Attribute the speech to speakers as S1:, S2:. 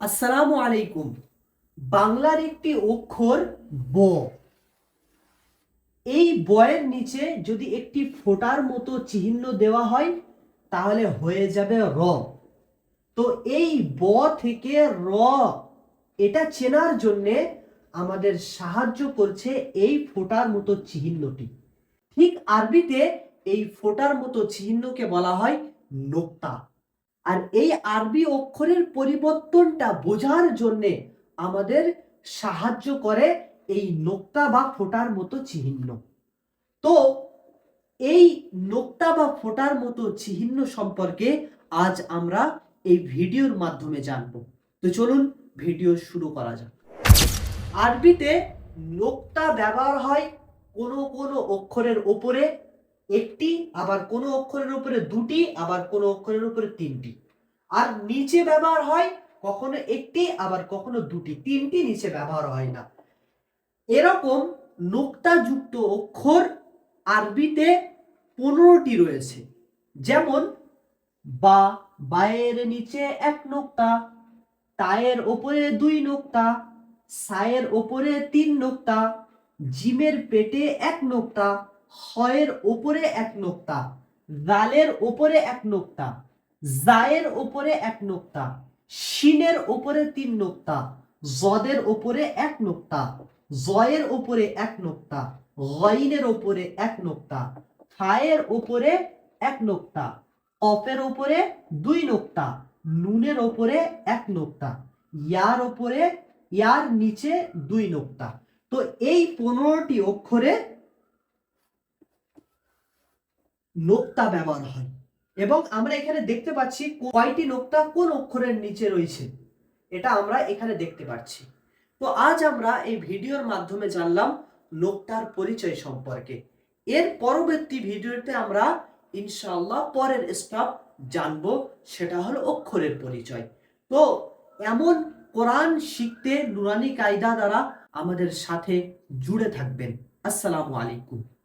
S1: আসসালামু আলাইকুম। বাংলার একটি অক্ষর ব। এই বয়ের নিচে যদি একটি ফোঁটার মতো চিহ্ন দেওয়া হয়, তাহলে হয়ে যাবে র। তো এই ব থেকে র, এটা চেনার জন্যে আমাদের সাহায্য করছে এই ফোঁটার মতো চিহ্নটি। ঠিক আরবিতে এই ফোটার মতো চিহ্নকে বলা হয় নোক্তা। আর এই আরবি অক্ষরের পরিবর্তনটা বোঝার জন্যে আমাদের সাহায্য করে এই নোক্তা বা ফোটার মতো চিহ্ন। তো এই নোক্তা বা ফোটার মতো চিহ্ন সম্পর্কে আজ আমরা এই ভিডিওর মাধ্যমে জানব। তো চলুন ভিডিও শুরু করা যাক। আরবিতে নোক্তা ব্যবহার হয় কোনো কোনো অক্ষরের ওপরে একটি, আবার কোনো অক্ষরের উপরে দুটি, আবার কোনো অক্ষরের উপরে তিনটি। আর নিচে ব্যবহার হয় কখনো একটি, আবার কখনো দুটি। তিনটি নিচে ব্যবহার হয় না। এরকম নোক্তাযুক্ত অক্ষর আরবিতে পনেরোটি রয়েছে। যেমন, বা, বায়ের নিচে এক নোক্তা, তায়ের ওপরে দুই নোক্তা, সায়ের ওপরে তিন নোক্তা, জিমের পেটে এক নোক্তা হয়ের ওপরে এক নোক্তা দালের ওপরে এক নোক্তা, জায়ের ওপরে এক নোক্তা, শিনের ওপরে তিন নোক্তা জদের ওপরে এক নোক্তা, জয়ের ওপরে এক নোক্তা, গইনের ওপরে এক নোক্তা, ফায়ের ওপরে এক নোক্তা অফের ওপরে দুই নোক্তা, নুনের ওপরে এক নোক্তা, ইয়ার ওপরে, ইয়ার নিচে দুই নোক্তা। তো এই পনেরোটি অক্ষরে নোক্তা ব্যবহার হয়। এবং আমরা এখানে দেখতে পাচ্ছি কয়টি নোক্তা কোন অক্ষরের নিচে রয়েছে। এটা আমরা এখানে দেখতে পাচ্ছি। তো আজ আমরা এই ভিডিওর মাধ্যমে জানলাম নোক্তার পরিচয় সম্পর্কে। এর পরবর্তী ভিডিওতে আমরা ইনশাআল্লাহ পরের স্টপ জানব, সেটা হলো অক্ষরের পরিচয়। তো এমন কোরআন শিখতে নুরানি কায়দা দ্বারা আমাদের সাথে জুড়ে থাকবেন। আসসালামু আলাইকুম।